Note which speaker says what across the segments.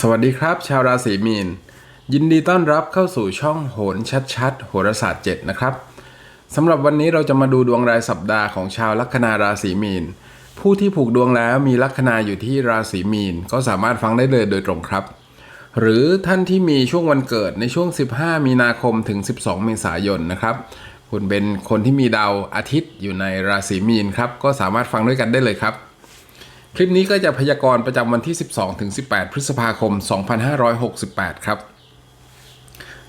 Speaker 1: สวัสดีครับ ชาวราศีมีน ยินดีต้อนรับเข้าสู่ช่องโหนชัดๆโหราศาสตร์ 7 นะครับสำหรับวันนี้เราจะมาดูดวงรายสัปดาห์ของชาวลัคนาราศีมีน ผู้ที่ผูกดวงแล้วมีลัคนาอยู่ที่ราศีมีน ก็สามารถฟังได้เลยโดยตรงครับ หรือท่านที่มีช่วงวันเกิดในช่วง 15 มีนาคมถึง 12 เมษายนนะครับคุณเป็นคนที่มีดาวอาทิตย์อยู่ในราศีมีนครับก็สามารถฟังด้วยกันได้เลยครับ คลิปนี้ก็จะพยากรณ์ประจำวันที่ 12ถึง18 พฤษภาคม 2568 ครับ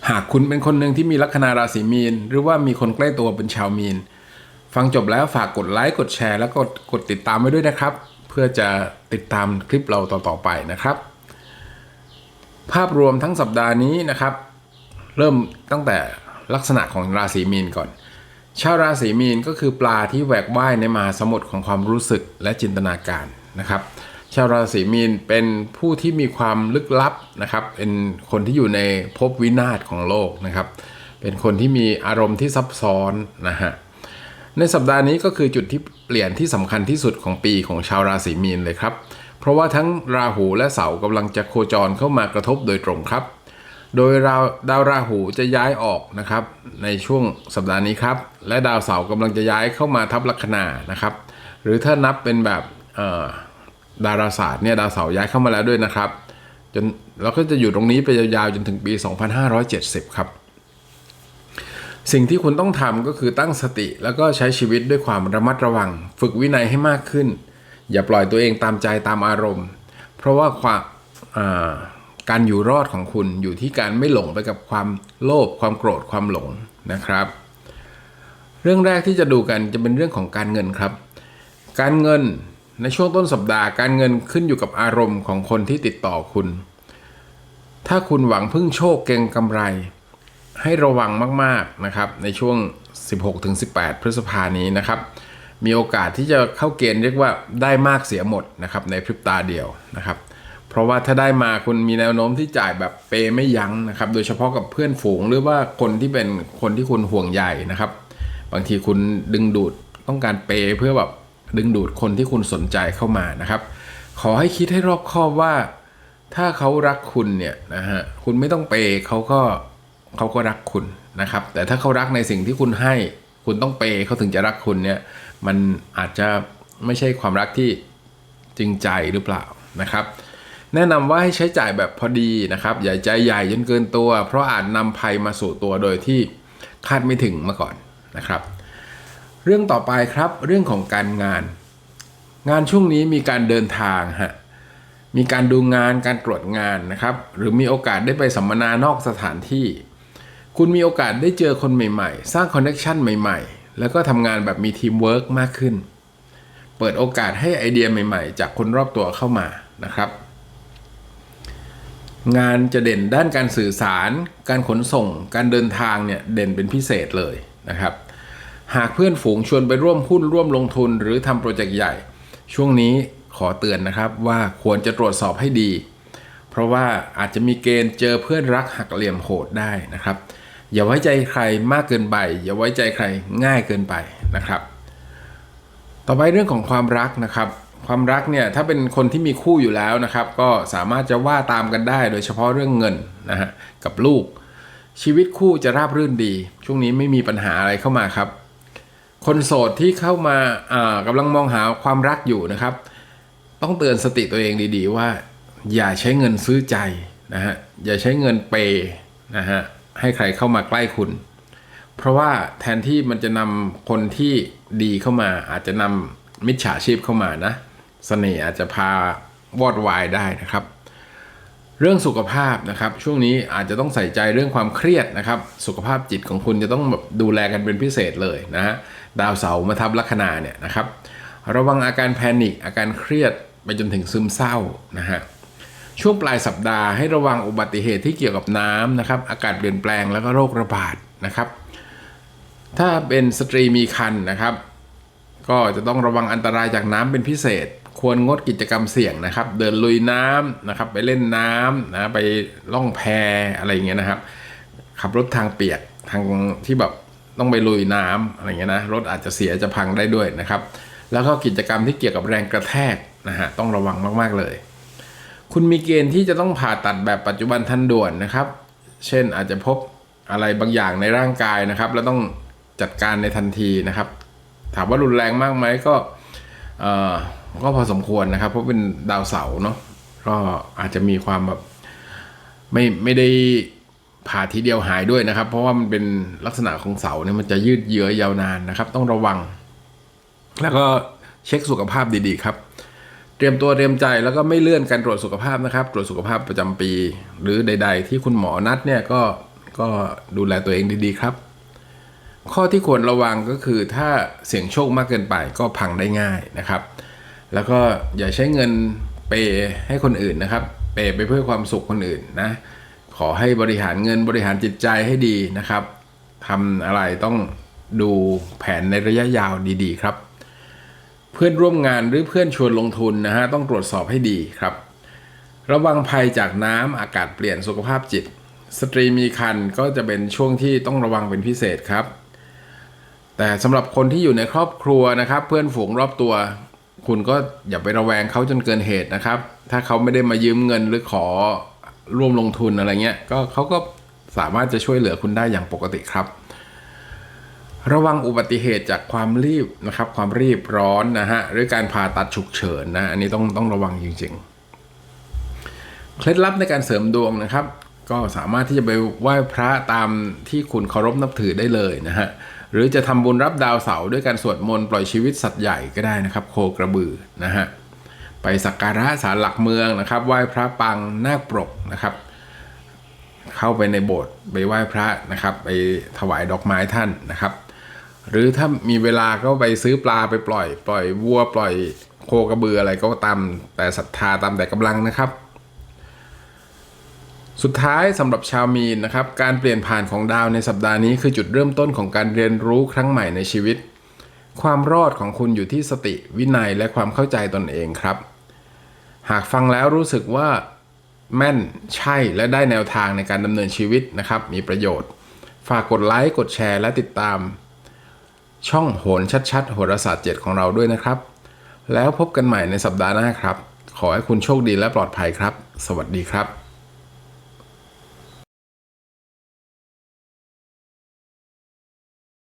Speaker 1: หากคุณเป็นคนหนึ่งที่มีลัคนาราศีมีน หรือว่ามีคนใกล้ตัวเป็นชาวมีน ฟังจบแล้วฝากกดไลค์กดแชร์แล้วก็กดติดตามไว้ด้วยนะครับ เพื่อจะติดตามคลิปเราต่อๆไปนะครับ ภาพรวมทั้งสัปดาห์นี้นะครับ เริ่มตั้งแต่ลักษณะของราศีมีนก่อนชาวราศีมีนก็คือปลาที่แหวกว่ายในมหาสมุทรของความรู้สึกและจินตนาการ นะครับชาวราศีมีนเป็นผู้ที่มีความลึกลับนะครับ เป็นคนที่อยู่ในภพวินาศของโลกนะครับ เป็นคนที่มีอารมณ์ที่ซับซ้อนนะฮะในสัปดาห์นี้ก็คือจุดที่เปลี่ยนที่สำคัญที่สุดของปีของชาวราศีมีนเลยครับ เพราะว่าทั้งราหูและเสาร์กำลังจะโคจรเข้ามากระทบโดยตรงครับ โดยดาวดาวราหูจะย้ายออกนะครับ ในช่วงสัปดาห์นี้ครับ และดาวเสาร์กำลังจะย้ายเข้ามาทับลัคนานะครับ หรือถ้านับเป็นแบบ ดาราศาสตร์เนี่ยดาวเสาร์ย้ายเข้ามาแล้วด้วยนะครับจนเราก็จะอยู่ตรงนี้ไปยาวๆจนถึงปี 2570 ครับ สิ่งที่คุณต้องทำก็คือตั้งสติ แล้วก็ใช้ชีวิตด้วยความระมัดระวัง ฝึกวินัยให้มากขึ้น อย่าปล่อยตัวเองตามใจตามอารมณ์ เพราะว่าความการอยู่รอดของคุณอยู่ที่การไม่หลงไปกับความโลภความโกรธความหลงนะครับ เรื่องแรกที่จะดูกันจะเป็นเรื่องของการเงินครับ การเงิน ในช่วงต้นสัปดาห์การเงินขึ้นอยู่กับอารมณ์ของคนที่ติดต่อคุณ ถ้าคุณหวังพึ่งโชคเก่งกำไร ให้ระวังมากๆนะครับ ในช่วง 16-18 พฤษภานี้นะครับ มีโอกาสที่จะเข้าเกณฑ์เรียกว่าได้มากเสียหมดนะครับในพริบตาเดียวนะครับ เพราะว่าถ้าได้มาคุณมีแนวโน้มที่จ่ายแบบเปย์ไม่ยั้งนะครับ โดยเฉพาะกับเพื่อนฝูงหรือว่าคนที่เป็นคนที่คุณห่วงใยนะครับ บางทีคุณดึงดูดต้องการเปย์เพื่อแบบ ดึงดูดคนที่คุณสนใจเข้ามานะครับ ขอให้คิดให้รอบคอบว่า ถ้าเขารักคุณเนี่ยนะฮะคุณไม่ต้องเปย์เขาก็เขาก็รักคุณนะครับ แต่ถ้าเขารักในสิ่งที่คุณให้ คุณต้องเปย์เขาถึงจะรักคุณเนี่ย มันอาจจะไม่ใช่ความรักที่จริงใจหรือเปล่านะครับ แนะนำว่าให้ใช้จ่ายแบบพอดีนะครับ อย่าใจใหญ่จนเกินตัว เพราะอาจนำภัยมาสู่ตัวโดยที่คาดไม่ถึงมาก่อนนะครับ เรื่องต่อไปครับเรื่องของการงาน งานช่วงนี้มีการเดินทางฮะมีการดูงานการตรวจงานนะครับ หรือมีโอกาสได้ไปสัมมนานอกสถานที่ คุณมีโอกาสได้เจอคนใหม่ๆ สร้างคอนเน t ชันใหม่ๆ แล้วก็ทำงานแบบมีทีมเวิร์กมากขึ้น เปิดโอกาสให้ไอเดียใหม่ ๆ จากคนรอบตัวเข้ามานะครับ งานจะเด่นด้านการสื่อสาร การขนส่ง การเดินทางเนี่ยเด่นเป็นพิเศษเลยนะครับ หากเพื่อนฝูงชวนไปร่วมหุ้นร่วมลงทุนหรือทำโปรเจกต์ใหญ่ ช่วงนี้ขอเตือนนะครับว่าควรจะตรวจสอบให้ดี เพราะว่าอาจจะมีเกณฑ์เจอเพื่อนรักหักเหลี่ยมโหดได้นะครับ อย่าไว้ใจใครมากเกินไป อย่าไว้ใจใครง่ายเกินไปนะครับ ต่อไปเรื่องของความรักนะครับ ความรักเนี่ยถ้าเป็นคนที่มีคู่อยู่แล้วนะครับ ก็สามารถจะว่าตามกันได้ โดยเฉพาะเรื่องเงินนะฮะกับลูก ชีวิตคู่จะราบรื่นดี ช่วงนี้ไม่มีปัญหาอะไรเข้ามาครับ คนโสดที่เข้ามาอ่ากำลังมองหาความรักอยู่นะครับ ต้องเตือนสติตัวเองดีๆว่า อย่าใช้เงินซื้อใจนะฮะอย่าใช้เงินเปย์นะฮะให้ใครเข้ามาใกล้คุณ เพราะว่าแทนที่มันจะนำคนที่ดีเข้ามา อาจจะนำมิจฉาชีพเข้ามานะเสน่ห์อาจจะพาวอดวายได้นะครับ เรื่องสุขภาพนะครับ ช่วงนี้อาจจะต้องใส่ใจเรื่องความเครียดนะครับ สุขภาพจิตของคุณจะต้องแบบดูแลกันเป็นพิเศษเลยนะฮะดาวเสาร์มาทับลัคนาเนี่ยนะครับ ระวังอาการแพนิคอาการเครียดไปจนถึงซึมเศร้านะฮะช่วงปลายสัปดาห์ให้ระวังอุบัติเหตุที่เกี่ยวกับน้ำนะครับ อากาศเปลี่ยนแปลงแล้วก็โรคระบาดนะครับ ถ้าเป็นสตรีมีครรภ์นะครับ ก็จะต้องระวังอันตรายจากน้ำเป็นพิเศษ ควรงดกิจกรรมเสี่ยงนะครับ เดินลุยน้ำนะครับ ไปเล่นน้ำนะไปล่องแพอะไรอย่างเงี้ยนะครับ ขับรถทางเปียกทางที่แบบต้องไปลุยน้ำอะไรเงี้ยนะรถอาจจะเสียจะพังได้ด้วยนะครับ แล้วก็กิจกรรมที่เกี่ยวกับแรงกระแทกนะฮะต้องระวังมากๆเลย คุณมีเกณฑ์ที่จะต้องผ่าตัดแบบปัจจุบันทันด่วนนะครับ เช่นอาจจะพบอะไรบางอย่างในร่างกายนะครับ แล้วต้องจัดการในทันทีนะครับ ถามว่ารุนแรงมากไหมก็ ก็พอสมควรนะครับ เพราะเป็นดาวเสาร์เนาะก็อาจจะมีความแบบไม่ไม่ได้ผ่าทีเดียวหายด้วยนะครับ เพราะว่ามันเป็นลักษณะของเสาเนี่ยมันจะยืดเยื้อยาวนานนะครับ ต้องระวัง แล้วก็เช็คสุขภาพดีๆครับ เตรียมตัวเตรียมใจแล้วก็ไม่เลื่อนการตรวจสุขภาพนะครับ ตรวจสุขภาพประจำปี หรือใด ๆ ที่คุณหมอนัดเนี่ยก็ก็ดูแลตัวเองดีๆครับ ข้อที่ควรระวังก็คือถ้าเสี่ยงโชคมากเกินไปก็พังได้ง่ายนะครับ แล้วก็อย่าใช้เงินเปย์ให้คนอื่นนะครับ เปย์ไปเพื่อความสุขคนอื่นนะ ขอให้บริหารเงินบริหารจิตใจให้ดีนะครับทำอะไรต้องดูแผนในระยะยาวดีๆ ครับ เพื่อนร่วมงานหรือเพื่อนชวนลงทุนนะฮะต้องตรวจสอบให้ดีครับ ระวังภัยจากน้ำอากาศเปลี่ยนสุขภาพจิต สตรีมีคันก็จะเป็นช่วงที่ต้องระวังเป็นพิเศษครับ แต่สำหรับคนที่อยู่ในครอบครัวนะครับ เพื่อนฝูงรอบตัว คุณก็อย่าไประแวงเขาจนเกินเหตุนะครับ ถ้าเขาไม่ได้มายืมเงินหรือขอร่วมลงทุนอะไรเงี้ยก็เขาก็สามารถจะช่วยเหลือคุณได้อย่างปกติครับ ระวังอุบัติเหตุจากความรีบนะครับ ความรีบร้อนนะฮะหรือการผ่าตัดฉุกเฉินนะอันนี้ต้องต้องระวังจริง ๆ เคล็ดลับในการเสริมดวงนะครับ ก็สามารถที่จะไปไหว้พระตามที่คุณเคารพนับถือได้เลยนะฮะ หรือจะทำบุญรับดาวเสาร์ด้วยการสวดมนต์ปล่อยชีวิตสัตว์ใหญ่ก็ได้นะครับโคกระบือนะฮะไปสักการะศาลหลักเมืองนะครับไหว้พระปังนาคปรกนะครับ เข้าไปในโบสถ์ไปไหว้พระนะครับ ไปถวายดอกไม้ท่านนะครับ หรือถ้ามีเวลาก็ไปซื้อปลาไปปล่อย ปล่อยวัวปล่อยโคกระบืออะไรก็ตามแต่ศรัทธาตามแต่กำลังนะครับ สุดท้ายสำหรับชาวมีนนะครับการเปลี่ยนผ่านของดาวในสัปดาห์นี้คือจุดเริ่มต้นของการเรียนรู้ครั้งใหม่ในชีวิต ความรอดของคุณอยู่ที่สติวินัยและความเข้าใจตนเองครับ หากฟังแล้วรู้สึกว่าแม่นใช่และได้แนวทางในการดำเนินชีวิตนะครับ มีประโยชน์ ฝากกดไลค์กดแชร์และติดตาม ช่องโหนชัดๆโหราศาสตร์เจ็ดของเราด้วยนะครับ แล้วพบกันใหม่ในสัปดาห์หน้าครับ ขอให้คุณโชคดีและปลอดภัยครับ สวัสดีครับ